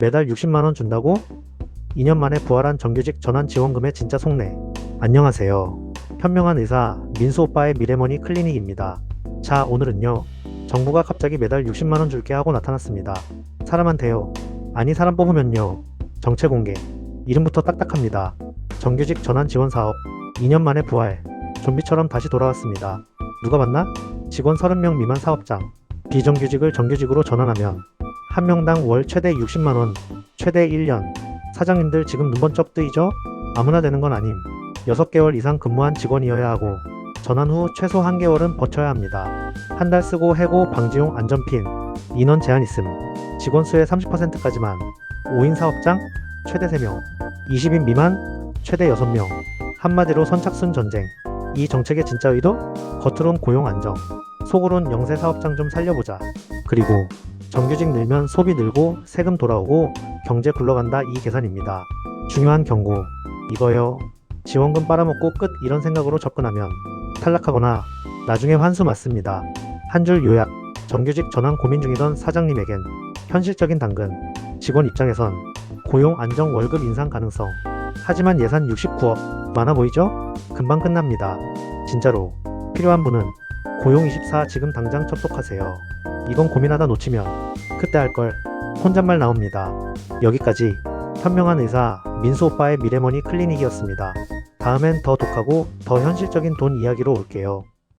매달 60만원 준다고? 2년 만에 부활한 정규직 전환 지원금의 진짜 속내. 안녕하세요. 현명한 의사 민수 오빠의 미래머니 클리닉입니다. 자, 오늘은요. 정부가 갑자기 매달 60만원 줄게 하고 나타났습니다. 사람한테요. 아니, 사람 뽑으면요. 정체 공개. 이름부터 딱딱합니다. 정규직 전환 지원 사업. 2년 만에 부활. 좀비처럼 다시 돌아왔습니다. 누가 봤나? 직원 30명 미만 사업장. 비정규직을 정규직으로 전환하면 한 명당 월 최대 60만원, 최대 1년. 사장님들 지금 눈 번쩍 뜨이죠? 아무나 되는 건 아님. 6개월 이상 근무한 직원이어야 하고 전환 후 최소 한 개월은 버텨야 합니다. 한 달 쓰고 해고 방지용 안전핀. 인원 제한 있음. 직원 수의 30%까지만. 5인 사업장 최대 3명. 20인 미만 최대 6명. 한마디로 선착순 전쟁. 이 정책의 진짜 의도? 겉으론 고용 안정. 속으론 영세 사업장 좀 살려보자. 그리고 정규직 늘면 소비 늘고 세금 돌아오고 경제 굴러간다 이 계산입니다. 중요한 경고. 이거요. 지원금 빨아먹고 끝 이런 생각으로 접근하면 탈락하거나 나중에 환수 맞습니다. 한 줄 요약. 정규직 전환 고민 중이던 사장님에겐 현실적인 당근. 직원 입장에선 고용 안정 월급 인상 가능성. 하지만 예산 69억. 많아 보이죠? 금방 끝납니다. 진짜로. 필요한 분은 고용24 지금 당장 접속하세요. 이건 고민하다 놓치면 그때 할 걸 혼잣말 나옵니다. 여기까지 현명한 의사 민수 오빠의 미래머니 클리닉이었습니다. 다음엔 더 독하고 더 현실적인 돈 이야기로 올게요.